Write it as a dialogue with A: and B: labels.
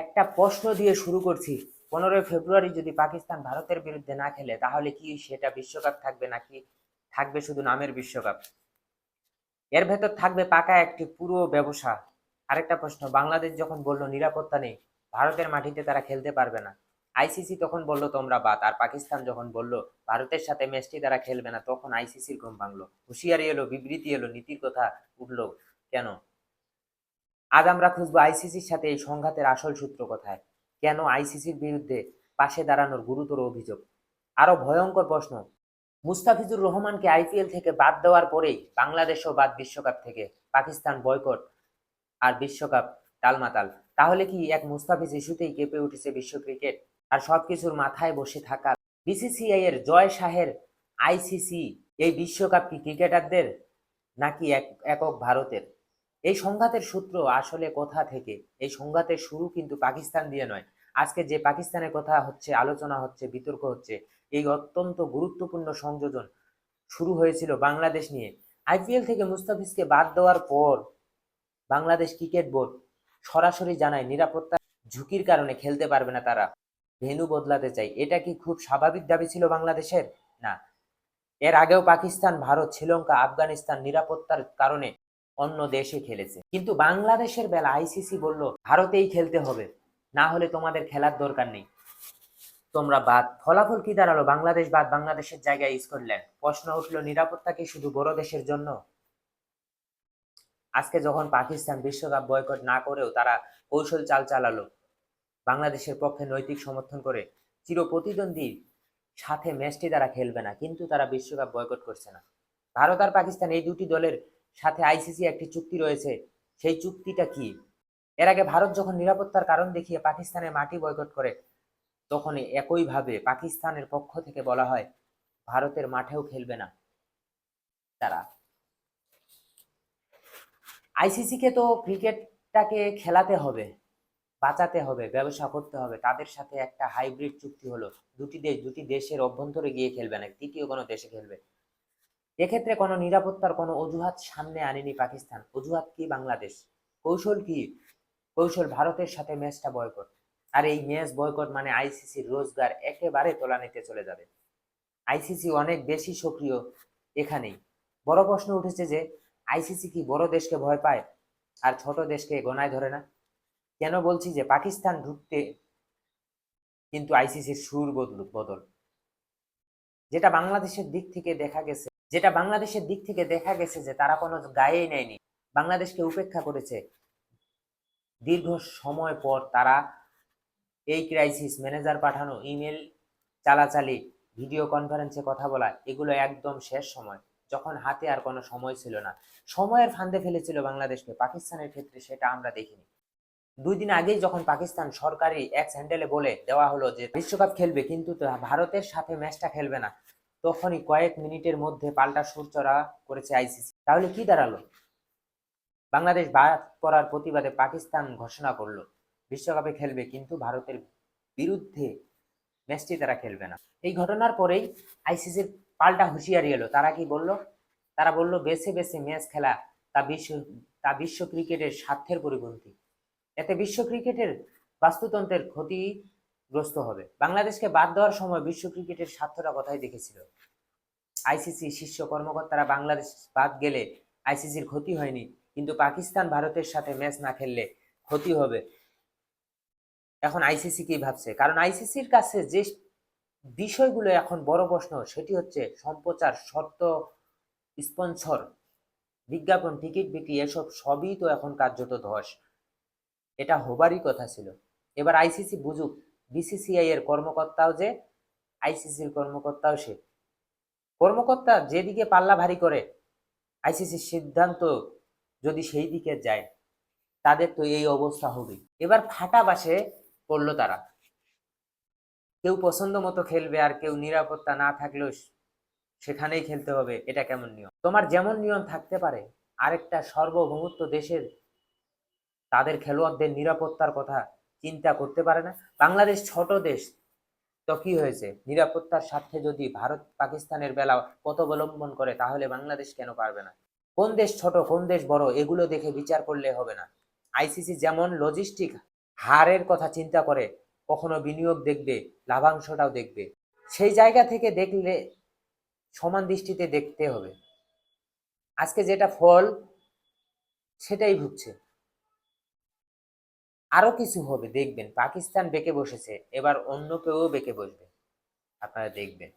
A: একটা প্রশ্ন দিয়ে শুরু করছি। পনেরোই ফেব্রুয়ারি যদি পাকিস্তান ভারতের বিরুদ্ধে না খেলে, তাহলে কি সেটা বিশ্বকাপ থাকবে নাকি থাকবে শুধু নামের বিশ্বকাপ? এর ভেতর থাকবে পাকা একটি পুরো ব্যবসা। আরেকটা প্রশ্ন, বাংলাদেশ যখন বলল নিরাপত্তা নেই, ভারতের মাটিতে তারা খেলতে পারবে না। আইসিসি তখন বলল, তোমরা বাদ। আর পাকিস্তান যখন বলল, ভারতের সাথে ম্যাচটি তারা খেলবে না, তখন আইসিসির ঘুম ভাঙলো। হুঁশিয়ারি এলো, বিবৃতি এলো, নীতির কথা উঠল। কেন? আজ আমরা খুঁজবো আইসিসির সাথে এই সংঘাতের আসল সূত্র কোথায়? কেন আইসিসির বিরুদ্ধে পাশে দাঁড়ানোর গুরুতর অভিযোগ? আরও ভয়ঙ্কর প্রশ্ন। মুস্তাফিজুর রহমানকে আইপিএল থেকে বাদ দেওয়ার পরেই বাংলাদেশও বাদ বিশ্বকাপ থেকে। পাকিস্তান বয়কট আর বিশ্বকাপ টালমাতাল তাহলে কি এক মুস্তাফিজ ইস্যুতেই কেঁপে উঠেছে বিশ্ব ক্রিকেট? আর সবকিছুর মাথায় বসে থাকা বিসিসিআই এর জয় শাহের আইসিসি এই বিশ্বকাপ কি ক্রিকেটারদের নাকি এক- একক ভারতের? এই সংঘাতের সূত্র আসলে কোথা থেকে? এই সংঘাতের শুরু কিন্তু পাকিস্তান দিয়ে নয়। আজকে যে পাকিস্তানের কথা হচ্ছে, আলোচনা হচ্ছে, বিতর্ক হচ্ছে, এই অত্যন্ত গুরুত্বপূর্ণ সংযোজন শুরু হয়েছিল বাংলাদেশ নিয়ে। আইপিএল থেকে মুস্তাফিজকে বাদ দেওয়ার পর বাংলাদেশ ক্রিকেট বোর্ড সরাসরি জানায় নিরাপত্তা ঝুঁকির কারণে খেলতে পারবে না তারা। ভেন্যু বদলাতে চাই। এটা কি খুব স্বাভাবিক দাবি ছিল বাংলাদেশের? না। এর আগেও পাকিস্তান, ভারত, শ্রীলঙ্কা, আফগানিস্তান নিরাপত্তার কারণে অন্য দেশে খেলেছে। কিন্তু বাংলাদেশের বেলা আইসিসি বলল, ভারতেই খেলতে হবে। না হলে তোমাদের খেলার দরকার নেই। তোমরা বাদ। ফলাফল কি দাঁড়াল? বাংলাদেশ বাদ, বাংলাদেশের জায়গায় স্কটল্যান্ড। প্রশ্ন উঠল, নিরাপত্তা কি শুধু বড় দেশের জন্য? আজকে যখন পাকিস্তান বিশ্বকাপ বয়কট না করেও তারা কৌশল চাল চালালো, বাংলাদেশের পক্ষে নৈতিক সমর্থন করে, চির প্রতিদ্বন্দ্বী সাথে ম্যাচটি তারা খেলবে না, কিন্তু তারা বিশ্বকাপ বয়কট করছে না। ভারত আর পাকিস্তান এই দুটি দলের সাথে আইসিসি একটি চুক্তি রয়েছে। সেই চুক্তিটা কি? এর আগে ভারত যখন নিরাপত্তার কারণ দেখিয়ে পাকিস্তানের মাটি বয়কট করে তখন একইভাবে পাকিস্তানের পক্ষ থেকে বলা হয়, ভারতের মাঠেও খেলবে না তারা। আইসিসিকে তো ক্রিকেটটাকে খেলাতে হবে, বাঁচাতে হবে, ব্যবসা করতে হবে। তাদের সাথে একটা হাইব্রিড চুক্তি হলো, দুটি দেশ দুটি দেশের অভ্যন্তরে গিয়ে খেলবে না তৃতীয় কোনো দেশে খেলবে। এক্ষেত্রে কোনো নিরাপত্তার কোনো অজুহাত সামনে আনেনি পাকিস্তান। অজুহাত কি বাংলাদেশ? কৌশল কি? কৌশল ভারতের সাথে ম্যাচটা বয়কট আর এই ম্যাচ বয়কট মানে আইসিসির রোজগার একেবারে তোলানিতে চলে যাবে। আইসিসি অনেক বেশি সক্রিয় এখানেই। বড় প্রশ্ন উঠেছে যে, আইসিসি কি বড় দেশকে ভয় পায় আর ছোট দেশকে গোনায় ধরে না? কেন বলছি যে, পাকিস্তান ঢুকতে কিন্তু আইসিসির সুর বদল বদল। যেটা বাংলাদেশের দিক থেকে দেখা গেছে যেটা বাংলাদেশের দিক থেকে দেখা গেছে যে তারা কোনো গায়ে নেয়নি। বাংলাদেশকে উপেক্ষা করেছে। দীর্ঘ সময় পর তারা এই ক্রাইসিস ম্যানেজার পাঠানো ইমেল চালাচালি ভিডিও কনফারেন্সে কথা বলা, এগুলো একদম শেষ সময়। যখন হাতে আর কোনো সময় ছিল না। সময়ের ফান্দে ফেলেছিল বাংলাদেশকে। পাকিস্তানের ক্ষেত্রে সেটা আমরা দেখিনি। দুই দিন আগেই যখন পাকিস্তান সরকারি এক হ্যান্ডেলে বলে দেওয়া হলো যে, বিশ্বকাপ খেলবে, কিন্তু ভারতের সাথে ম্যাচটা খেলবে না। তখনই কয়েক মিনিটের মধ্যে পাল্টা সুর চড়া করেছে আইসিসি। তাহলে কি দাঁড়াল? বাংলাদেশ বাদ করার প্রতিবাদে পাকিস্তান ঘোষণা করল, বিশ্বকাপে খেলবে কিন্তু ভারতের বিরুদ্ধে ম্যাচটি তারা খেলবে না। এই ঘটনার পরেই আইসিসির পাল্টা হুঁশিয়ারি এলো। তারা কি বলল? তারা বলল, বেছে বেছে ম্যাচ খেলা তা বিশ্ব তা বিশ্ব ক্রিকেটের স্বার্থের পরিপন্থী। এতে বিশ্ব ক্রিকেটের বাস্তুতন্ত্রের ক্ষতিগ্রস্ত হবে। বাংলাদেশকে বাদ দেওয়ার সময় বিশ্ব ক্রিকেটের স্বার্থটা কথাই দেখেছিল? আইসিসি শীর্ষ কর্মকর্তারা বাংলাদেশ বাদ গেলে আইসিসির ক্ষতি হয়নি, কিন্তু পাকিস্তান ভারতের সাথে ম্যাচ না খেললে ক্ষতি হবে। এখন আইসিসি কি ভাবছে? কারণ আইসিসির কাছে যে বিষয়গুলো এখন বড় প্রশ্ন, সেটি হচ্ছে সম্প্রচার, শর্ত, স্পন্সর, বিজ্ঞাপন, টিকিট বিক্রি, এসব সবই তো এখন কার্যত ধস। এটা হবারই কথা ছিল। এবার আইসিসি বুঝুক বিসিসিআই এর কর্মকর্তাও যে আইসিসির কর্মকর্তাও সে। কর্মকর্তা যেদিকে পাল্লা ভারী করে আইসিসির সিদ্ধান্ত যদি সেই দিকে যায়, তাদের তো এই অবস্থা হবে এবার ফাটা বাসে পড়ল তারা। কেউ পছন্দ মতো খেলবে আর কেউ নিরাপত্তা না থাকলেও সেখানেই খেলতে হবে, এটা কেমন নিয়ম? তোমার যেমন নিয়ম থাকতে পারে, আরেকটা সার্বভৌমত্ব দেশের, তাদের খেলোয়াড়দের নিরাপত্তার কথা চিন্তা করতে পারে না। বাংলাদেশ ছোট দেশ। তো কি হয়েছে? নিরাপত্তার স্বার্থে যদি ভারত পাকিস্তানের বেলা পথ অবলম্বন করে, তাহলে বাংলাদেশ কেন পারবে না? কোন দেশ ছোট, কোন দেশ বড়, এগুলো দেখে বিচার করলে হবে না। আইসিসি যেমন লজিস্টিক হারের কথা চিন্তা করে, কখনো বিনিয়োগ দেখবে, লাভাংশটাও দেখবে। সেই জায়গা থেকে দেখলে সমান দৃষ্টিতে দেখতে হবে। আজকে যেটা ফল, সেটাই ভুগছে। আরও কিছু হবে দেখবেন। পাকিস্তান বেঁকে বসেছে এবার অন্য কেউ বেঁকে বসবে। আপনারা দেখবেন।